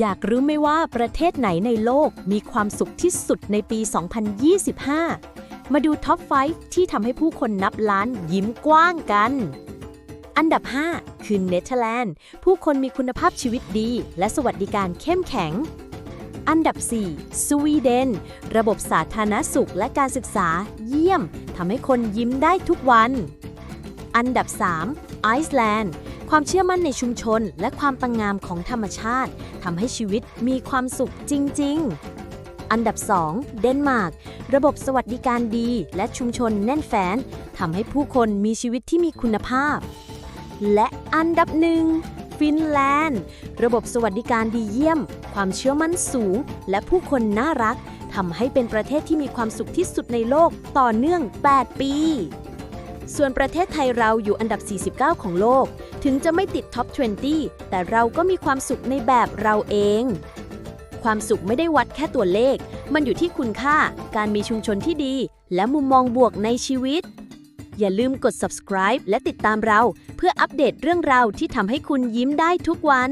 อยากรู้ไหมว่าประเทศไหนในโลกมีความสุขที่สุดในปี 2025 มาดูท็อป 5 ที่ทำให้ผู้คนนับล้านยิ้มกว้างกัน อันดับ 5 คือเนเธอร์แลนด์ ผู้คนมีคุณภาพชีวิตดี และสวัสดิการเข้มแข็ง อันดับ 4 สวีเดน ระบบสาธารณสุขและการศึกษาเยี่ยมทำให้คนยิ้มได้ทุกวัน อันดับ 3 ไอซ์แลนด์ ความเชื่อมั่นในชุมชน และความตังงามของธรรมชาติทำให้ชีวิตมีความสุขจริง ๆ อันดับ 2 เดนมาร์ก ระบบสวัสดิการดี และชุมชนแน่นแฟ้นทำให้ผู้คนมีชีวิตที่มีคุณภาพ และอันดับหนึ่งฟินแลนด์ ระบบสวัสดิการดีเยี่ยม ความเชื่อมั่นสูง และผู้คนน่ารักทำให้เป็นประเทศที่มีความสุขที่สุดในโลกต่อเนื่อง 8 ปี ส่วนประเทศไทยเราอยู่อันดับ 49 ของโลก ถึงจะไม่ติดท็อป 20 แต่เราก็มีความสุขในแบบเราเอง ความสุขไม่ได้วัดแค่ตัวเลข มันอยู่ที่คุณค่า การมีชุมชนที่ดี และมุมมองบวกในชีวิต อย่าลืมกด subscribe และติดตามเรา เพื่ออัปเดตเรื่องราวที่ทำให้คุณยิ้มได้ทุกวัน